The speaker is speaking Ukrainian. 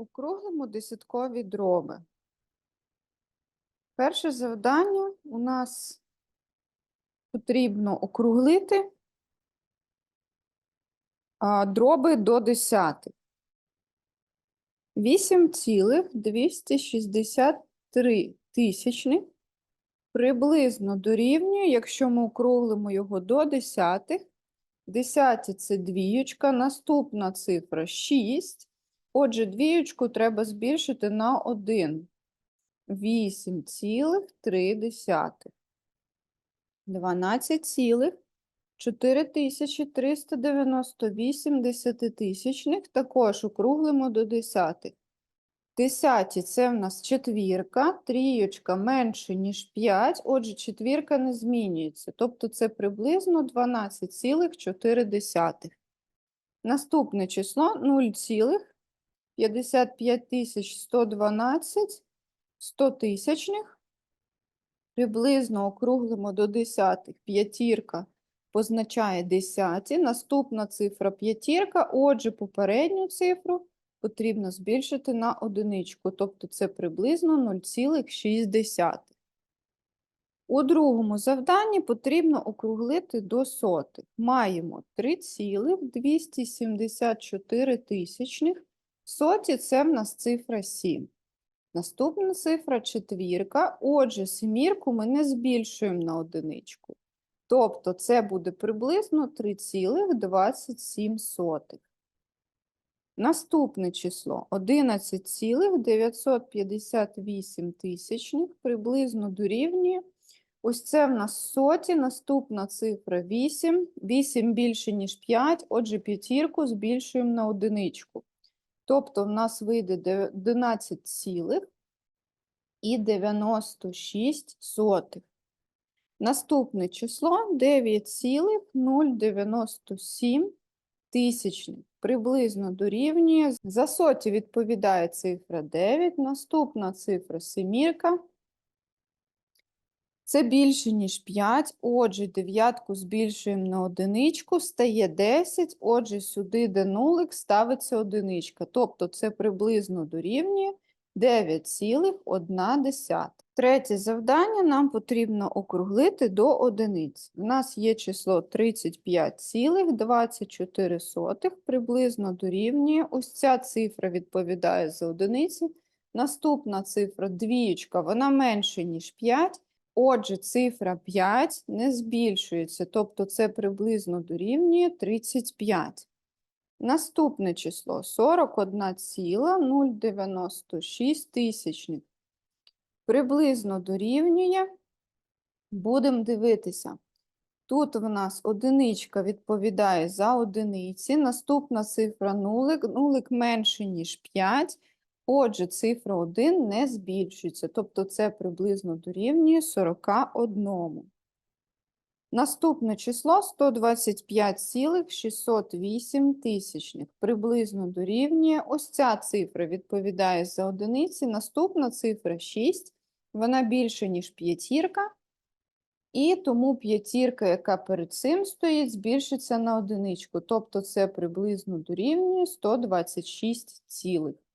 Округлимо десяткові дроби. Перше завдання у нас потрібно округлити дроби до десятих. 8,263 тисячних приблизно дорівнює, якщо ми округлимо його до десятих. Десяті – це двіючка, наступна цифра 6. Отже, двіючку треба збільшити на 1. 8,3. 12,4398 десятитисячних також округлимо до десятих. Десяті – це в нас четвірка, трієчка менше, ніж 5, отже, четвірка не змінюється, тобто це приблизно 12,4. Наступне число 0,55112 100 тисячних. Приблизно округлимо до десятих. П'ятірка позначає десяті. Наступна цифра п'ятірка. Отже, попередню цифру потрібно збільшити на одиничку, тобто це приблизно 0,6. У другому завданні потрібно округлити до сотих. Маємо 3,274 тисячних. Соті – це в нас цифра 7. Наступна цифра четвірка. Отже, семірку ми не збільшуємо на одиничку. Тобто це буде приблизно 3,27. Наступне число 11,958 тисячних приблизно дорівнює. Ось це в нас соті, наступна цифра 8. 8 більше, ніж 5, отже, п'ятірку збільшуємо на одиничку. Тобто в нас вийде 11 цілих і 96 сотих. Наступне число 9,097 тисячних. Приблизно дорівнює. За соті відповідає цифра 9, наступна цифра семірка. Це більше, ніж 5, отже, дев'ятку збільшуємо на одиничку, стає 10, отже, сюди, де нулик, ставиться одиничка. Тобто це приблизно дорівнює 9,1. Третє завдання нам потрібно округлити до одиниць. У нас є число 35,24, приблизно дорівнює. Ось ця цифра відповідає за одиниці. Наступна цифра двієчка, вона менше, ніж 5. Отже, цифра 5 не збільшується, тобто це приблизно дорівнює 35. Наступне число 41,096 тисячних. Приблизно дорівнює. Будемо дивитися. Тут в нас одиничка відповідає за одиниці. Наступна цифра нулик. Нулик менше, ніж 5. Отже, цифра 1 не збільшується, тобто це приблизно дорівнює 41. Наступне число 125,608 тисячних. Приблизно дорівнює. Ось ця цифра відповідає за одиниці. Наступна цифра 6. Вона більше, ніж п'ятірка. І тому п'ятірка, яка перед цим стоїть, збільшиться на одиничку. Тобто це приблизно дорівнює 126 цілих.